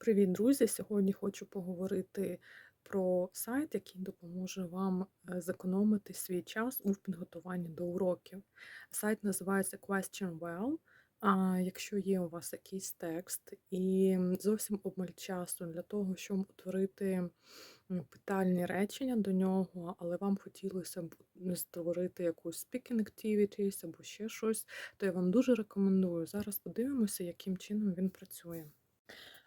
Привіт, друзі! Сьогодні хочу поговорити про сайт, який допоможе вам е, зекономити свій час у підготуванні до уроків. Сайт називається QuestionWell. А якщо є у вас якийсь текст і зовсім обмаль часу для того, щоб утворити питальні речення до нього, але вам хотілося б створити якусь speaking activities або ще щось, то я вам дуже рекомендую. Зараз подивимося, яким чином він працює.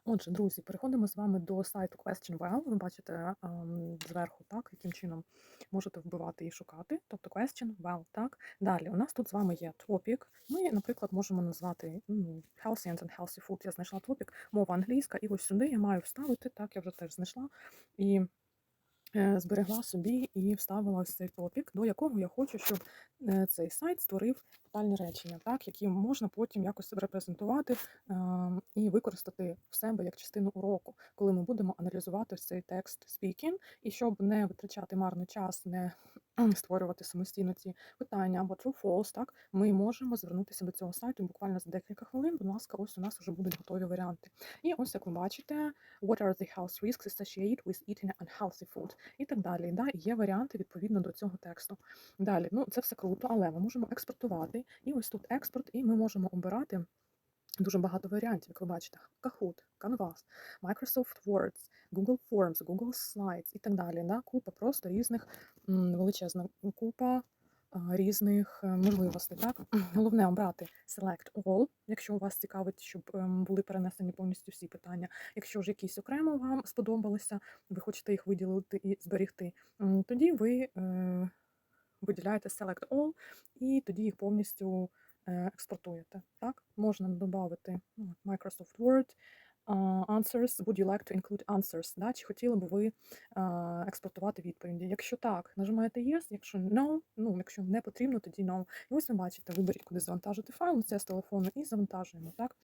Отже, друзі, переходимо з вами до сайту QuestionWell. Ви бачите ем, зверху, так, яким чином можете вбивати і шукати. Тобто QuestionWell, так. Далі у нас тут з вами є топік. Ми, наприклад, можемо назвати м, Healthy and Unhealthy Food. Я знайшла топік, мова англійська, і ось сюди я маю вставити, так, я вже теж знайшла. І зберегла собі і вставила ось цей топік, до якого я хочу, щоб е, цей сайт створив детальні речення, так, які можна потім якось репрезентувати е, і використати в себе як частину уроку, коли ми будемо аналізувати цей текст speaking, і щоб не витрачати марний час, не створювати самостійно ці питання або true false, так, ми можемо звернутися до цього сайту буквально за декілька хвилин. Будь ласка, ось у нас вже будуть готові варіанти. І ось як ви бачите, what are the health risks associated with eating unhealthy food і так далі. Да? Є варіанти відповідно до цього тексту. Далі, ну це все круто, але ми можемо експортувати. І ось тут експорт, і ми можемо обирати. Дуже багато варіантів, як ви бачите, Kahoot, Canvas, Microsoft Words, Google Forms, Google Slides і так далі. Да? Купа просто різних, величезна купа різних е, можливостей. Так? Головне обрати Select All, якщо у вас цікавить, щоб ем, були перенесені повністю всі питання. Якщо ж якісь окремо вам сподобалися, ви хочете їх виділити і зберігти, тоді ви е, виділяєте Select All і тоді їх повністю експортуєте. Так? Можна додати ну, Microsoft Word, answers, would you like to include answers? Да? Чи хотіли б ви експортувати відповіді? Якщо так, нажимаєте Yes, якщо no, ну, якщо не потрібно, тоді no. І ось ви бачите, виберіть, куди завантажити файл, це з телефону, і завантажуємо. Так?